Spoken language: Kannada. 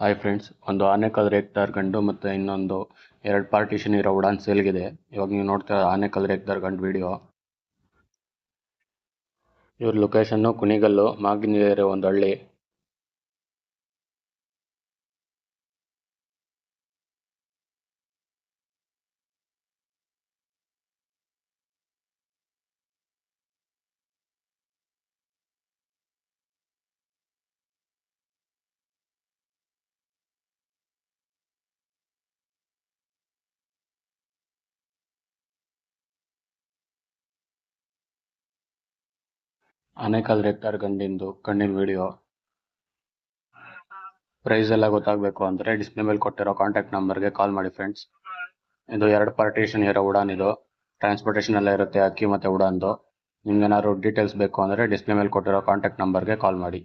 ಹಾಯ್ ಫ್ರೆಂಡ್ಸ್ ಒಂದು ಆನೆಕಲ್ ರೇಕ್ದಾರ್ ಗಂಡು ಮತ್ತು ಇನ್ನೊಂದು ಎರಡು ಪಾರ್ಟಿಷನ್ ಇರೋ ಉಡಾನ್ ಸೇಲ್ಗಿದೆ ಇವಾಗ ನೀವು ನೋಡ್ತಾ ಆನೆಕಲ್ ರೇಕ್ದಾರ್ ಗಂಡು ವಿಡಿಯೋ ಇವ್ರ ಲೊಕೇಶನ್ನು ಕುಣಿಗಲ್ಲು ಮಾಗಿನೇರಿ ಒಂದು ಹಳ್ಳಿ. ಆನೆಕಲ್ ರೆಕ್ಟರ್ ಗಂಡಿಂದು ಕಣ್ಣಿನ ವಿಡಿಯೋ. ಪ್ರೈಸ್ ಎಲ್ಲ ಗೊತ್ತಾಗಬೇಕು ಅಂದರೆ ಡಿಸ್ಪ್ಲೇ ಮೇಲೆ ಕೊಟ್ಟಿರೋ ಕಾಂಟ್ಯಾಕ್ಟ್ ನಂಬರ್ಗೆ ಕಾಲ್ ಮಾಡಿ ಫ್ರೆಂಡ್ಸ್ ಇದು ಎರಡು ಪಾರ್ಟಿಷನ್ ಇರೋ ಉಡಾನ್ ಇದು. ಟ್ರಾನ್ಸ್ಪೋರ್ಟೇಷನ್ ಎಲ್ಲ ಇರುತ್ತೆ ಅಕ್ಕಿ ಮತ್ತು ಉಡಾನ್ದು. ನಿಮ್ಗೆ ಏನಾದ್ರು ಡೀಟೇಲ್ಸ್ ಬೇಕು ಅಂದರೆ ಡಿಸ್ಪ್ಲೇ ಮೇಲೆ ಕೊಟ್ಟಿರೋ ಕಾಂಟ್ಯಾಕ್ಟ್ ನಂಬರ್ಗೆ ಕಾಲ್ ಮಾಡಿ.